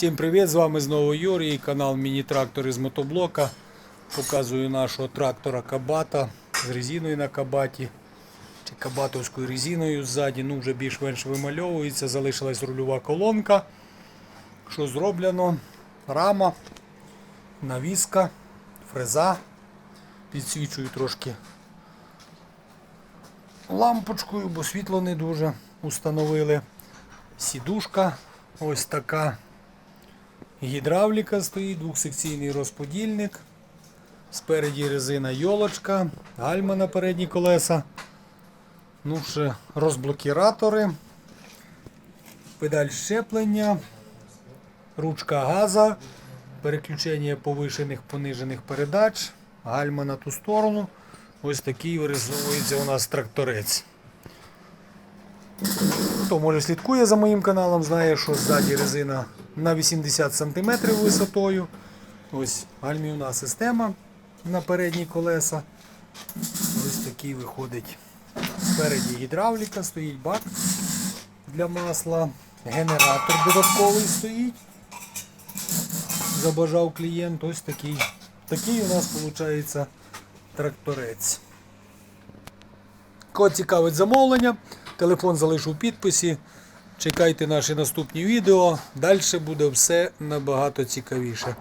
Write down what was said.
Всім привіт! З вами знову Юрій, канал Міні-трактор з мотоблока. Показую нашого трактора Кабата з резиною на кабаті чи кабатовською резиною ззаді. Ну вже більш-менш вимальовується. Залишилась рульова колонка. Що зроблено? Рама, навіска, фреза. Підсвічую трошки лампочкою, бо світло не дуже установили. Сідушка ось така. Гідравліка стоїть, двохсекційний розподільник. Спереді резина йолочка, гальма на передні колеса. Ну, ще розблокіратори, педаль щеплення, ручка газа, переключення повишених понижених передач, гальма на ту сторону. Ось такий вирисовується у нас тракторець. Хто може слідкує за моїм каналом, знає, що ззаді резина на 80 см висотою. Ось гальмівна система на передні колеса. Ось такий виходить. Спереді гідравліка, стоїть бак для масла. Генератор додатковий стоїть. Забажав клієнт. Ось такий. Такий у нас виходить тракторець. Кого цікавить замовлення, телефон залишу в підписі. Чекайте наші наступні відео. Далі буде все набагато цікавіше.